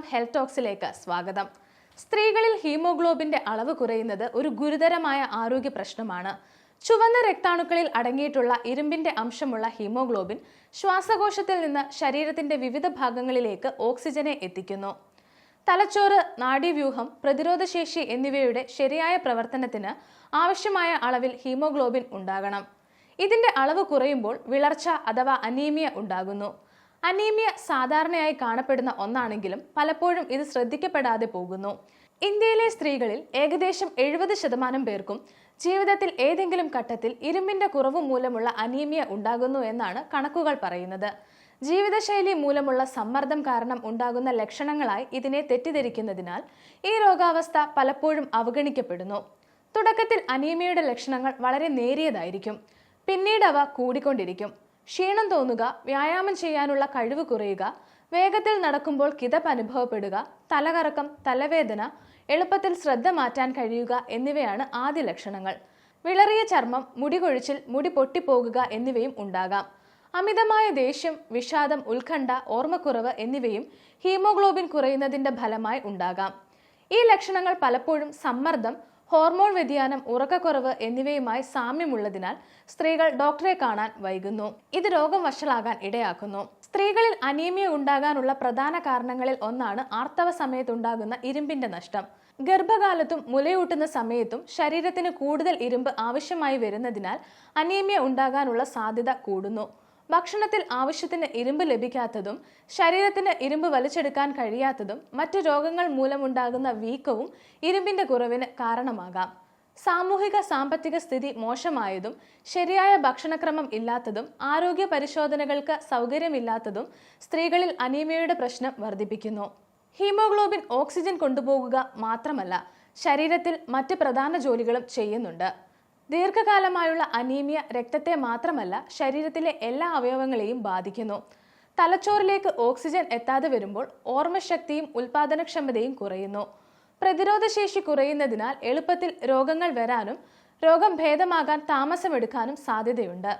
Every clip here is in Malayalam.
മലയാളം ഹെൽത്ത് ടോക്സിലേക്ക് സ്വാഗതം. സ്ത്രീകളിൽ ഹീമോഗ്ലോബിന്റെ അളവ് കുറയുന്നത് ഒരു ഗുരുതരമായ ആരോഗ്യ പ്രശ്നമാണ്. ചുവന്ന രക്താണുക്കളിൽ അടങ്ങിയിട്ടുള്ള ഇരുമ്പിന്റെ അംശമുള്ള ഹീമോഗ്ലോബിൻ ശ്വാസകോശത്തിൽ നിന്ന് ശരീരത്തിന്റെ വിവിധ ഭാഗങ്ങളിലേക്ക് ഓക്സിജനെ എത്തിക്കുന്നു. തലച്ചോറ് നാഡീവ്യൂഹം പ്രതിരോധശേഷി എന്നിവയുടെ ശരിയായ പ്രവർത്തനത്തിന് ആവശ്യമായ അളവിൽ ഹീമോഗ്ലോബിൻ ഉണ്ടാകണം. ഇതിന്റെ അളവ് കുറയുമ്പോൾ വിളർച്ച അഥവാ അനീമിയ ഉണ്ടാകുന്നു. അനീമിയ സാധാരണയായി കാണപ്പെടുന്ന ഒന്നാണെങ്കിലും പലപ്പോഴും ഇത് ശ്രദ്ധിക്കപ്പെടാതെ പോകുന്നു. ഇന്ത്യയിലെ സ്ത്രീകളിൽ ഏകദേശം എഴുപത് ശതമാനം പേർക്കും ജീവിതത്തിൽ ഏതെങ്കിലും ഘട്ടത്തിൽ ഇരുമ്പിന്റെ കുറവ് മൂലമുള്ള അനീമിയ ഉണ്ടാകുന്നു എന്നാണ് കണക്കുകൾ പറയുന്നത്. ജീവിതശൈലി മൂലമുള്ള സമ്മർദ്ദം കാരണം ഉണ്ടാകുന്ന ലക്ഷണങ്ങളായി ഇതിനെ തെറ്റിദ്ധരിക്കുന്നതിനാൽ ഈ രോഗാവസ്ഥ പലപ്പോഴും അവഗണിക്കപ്പെടുന്നു. തുടക്കത്തിൽ അനീമിയയുടെ ലക്ഷണങ്ങൾ വളരെ നേരിയതായിരിക്കും. പിന്നീട് അവ കൂടിക്കൊണ്ടിരിക്കും. ക്ഷീണം തോന്നുക വ്യായാമം ചെയ്യാനുള്ള കഴിവ് കുറയുക വേഗത്തിൽ നടക്കുമ്പോൾ കിതപ്പ് അനുഭവപ്പെടുക തലകറക്കം തലവേദന എളുപ്പത്തിൽ ശ്രദ്ധ മാറ്റാൻ കഴിയുക എന്നിവയാണ് ആദ്യ ലക്ഷണങ്ങൾ. വിളറിയ ചർമ്മം മുടി കൊഴിച്ചിൽ മുടി പൊട്ടിപ്പോകുക എന്നിവയും ഉണ്ടാകാം. അമിതമായ ദേഷ്യം വിഷാദം ഉത്കണ്ഠ ഓർമ്മക്കുറവ് എന്നിവയും ഹീമോഗ്ലോബിൻ കുറയുന്നതിന്റെ ഫലമായി ഉണ്ടാകാം. ഈ ലക്ഷണങ്ങൾ പലപ്പോഴും സമ്മർദ്ദം ഹോർമോൺ വ്യതിയാനം ഉറക്കക്കുറവ് എന്നിവയുമായി സാമ്യമുള്ളതിനാൽ സ്ത്രീകൾ ഡോക്ടറെ കാണാൻ വൈകുന്നു. ഇത് രോഗം വഷളാകാൻ ഇടയാക്കുന്നു. സ്ത്രീകളിൽ അനീമിയ ഉണ്ടാകാനുള്ള പ്രധാന കാരണങ്ങളിൽ ഒന്നാണ് ആർത്തവ സമയത്തുണ്ടാകുന്ന ഇരുമ്പിന്റെ നഷ്ടം. ഗർഭകാലത്തും മുലയൂട്ടുന്ന സമയത്തും ശരീരത്തിന് കൂടുതൽ ഇരുമ്പ് ആവശ്യമായി വരുന്നതിനാൽ അനീമിയ ഉണ്ടാകാനുള്ള സാധ്യത കൂടുന്നു. ഭക്ഷണത്തിൽ ആവശ്യത്തിന് ഇരുമ്പ് ലഭിക്കാത്തതും ശരീരത്തിന് ഇരുമ്പ് വലിച്ചെടുക്കാൻ കഴിയാത്തതും മറ്റ് രോഗങ്ങൾ മൂലമുണ്ടാകുന്ന വീക്കവും ഇരുമ്പിന്റെ കുറവിന് കാരണമാകാം. സാമൂഹിക സാമ്പത്തിക സ്ഥിതി മോശമായതും ശരിയായ ഭക്ഷണക്രമം ഇല്ലാത്തതും ആരോഗ്യ പരിശോധനകൾക്ക് സൗകര്യമില്ലാത്തതും സ്ത്രീകളിൽ അനീമിയയുടെ പ്രശ്നം വർദ്ധിപ്പിക്കുന്നു. ഹീമോഗ്ലോബിൻ ഓക്സിജൻ കൊണ്ടുപോകുക മാത്രമല്ല ശരീരത്തിൽ മറ്റ് പ്രധാന ജോലികളും ചെയ്യുന്നുണ്ട്. ദീർഘകാലമായുള്ള അനീമിയ രക്തത്തെ മാത്രമല്ല ശരീരത്തിലെ എല്ലാ അവയവങ്ങളെയും ബാധിക്കുന്നു. തലച്ചോറിലേക്ക് ഓക്സിജൻ എത്താതെ വരുമ്പോൾ ഓർമ്മശക്തിയും ഉൽപാദനക്ഷമതയും കുറയുന്നു. പ്രതിരോധശേഷി കുറയുന്നതിനാൽ എളുപ്പത്തിൽ രോഗങ്ങൾ വരാനും രോഗം ഭേദമാകാൻ താമസമെടുക്കാനും സാധ്യതയുണ്ട്.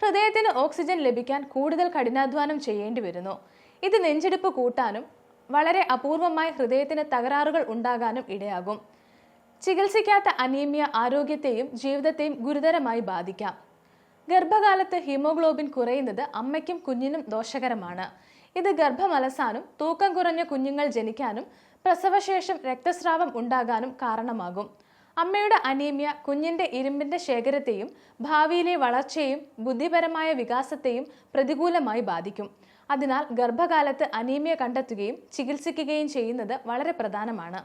ഹൃദയത്തിന് ഓക്സിജൻ ലഭിക്കാൻ കൂടുതൽ കഠിനാധ്വാനം ചെയ്യേണ്ടി വരുന്നു. ഇത് നെഞ്ചിടിപ്പ് കൂട്ടാനും വളരെ അപൂർവമായി ഹൃദയത്തിന് തകരാറുകൾ ഉണ്ടാകാനും ഇടയാകും. ചികിത്സിക്കാത്ത അനീമിയ ആരോഗ്യത്തെയും ജീവിതത്തെയും ഗുരുതരമായി ബാധിക്കാം. ഗർഭകാലത്ത് ഹീമോഗ്ലോബിൻ കുറയുന്നത് അമ്മയ്ക്കും കുഞ്ഞിനും ദോഷകരമാണ്. ഇത് ഗർഭമലസാനും തൂക്കം കുറഞ്ഞ കുഞ്ഞുങ്ങൾ ജനിക്കാനും പ്രസവശേഷം രക്തസ്രാവം ഉണ്ടാകാനും കാരണമാകും. അമ്മയുടെ അനീമിയ കുഞ്ഞിന്റെ ഇരുമ്പിന്റെ ശേഖരത്തെയും ഭാവിയിലെ വളർച്ചയെയും ബുദ്ധിപരമായ വികാസത്തെയും പ്രതികൂലമായി ബാധിക്കും. അതിനാൽ ഗർഭകാലത്ത് അനീമിയ കണ്ടെത്തുകയും ചികിത്സിക്കുകയും ചെയ്യുന്നത് വളരെ പ്രധാനമാണ്.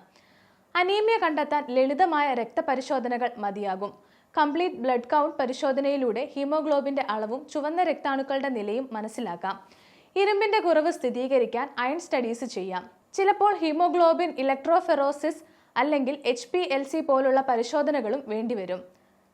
അനീമിയ കണ്ടെത്താൻ ലളിതമായ രക്തപരിശോധനകൾ മതിയാകും. കംപ്ലീറ്റ് ബ്ലഡ് കൗണ്ട് പരിശോധനയിലൂടെ ഹീമോഗ്ലോബിന്റെ അളവും ചുവന്ന രക്താണുക്കളുടെ നിലയും മനസ്സിലാക്കാം. ഇരുമ്പിന്റെ കുറവ് സ്ഥിരീകരിക്കാൻ അയൺ സ്റ്റഡീസ് ചെയ്യാം. ചിലപ്പോൾ ഹീമോഗ്ലോബിൻ ഇലക്ട്രോഫെറോസിസ് അല്ലെങ്കിൽ എച്ച് പി എൽ സി പോലുള്ള പരിശോധനകളും വേണ്ടിവരും.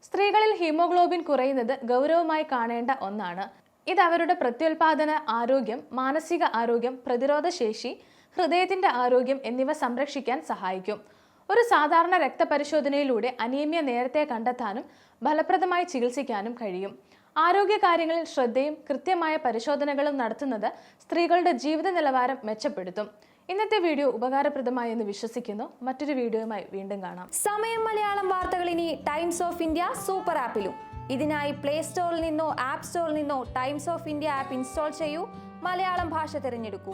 സ്ത്രീകളിൽ ഹീമോഗ്ലോബിൻ കുറയുന്നത് ഗൗരവമായി കാണേണ്ട ഒന്നാണ്. ഇത് അവരുടെ പ്രത്യുൽപാദന ആരോഗ്യം മാനസിക ആരോഗ്യം പ്രതിരോധശേഷി ഹൃദയത്തിന്റെ ആരോഗ്യം എന്നിവ സംരക്ഷിക്കാൻ സഹായിക്കും. ഒരു സാധാരണ രക്തപരിശോധനയിലൂടെ അനീമിയ നേരത്തെ കണ്ടെത്താനും ഫലപ്രദമായി ചികിത്സിക്കാനും കഴിയും. ആരോഗ്യ കാര്യങ്ങളിൽ ശ്രദ്ധയും കൃത്യമായ പരിശോധനകളും നടത്തുന്നത് സ്ത്രീകളുടെ ജീവിത നിലവാരം മെച്ചപ്പെടുത്തും. ഇന്നത്തെ വീഡിയോ ഉപകാരപ്രദമായി എന്ന് വിശ്വസിക്കുന്നു. മറ്റൊരു വീഡിയോയുമായി വീണ്ടും കാണാം. സമയം മലയാളം വാർത്തകൾ ഇനി ടൈംസ് ഓഫ് ഇന്ത്യ സൂപ്പർ ആപ്പിലും. ഇതിനായി പ്ലേ സ്റ്റോറിൽ നിന്നോ ആപ്പ് സ്റ്റോറിൽ നിന്നോ Times of India app install ചെയ്യൂ. മലയാളം ഭാഷ തിരഞ്ഞെടുക്കൂ.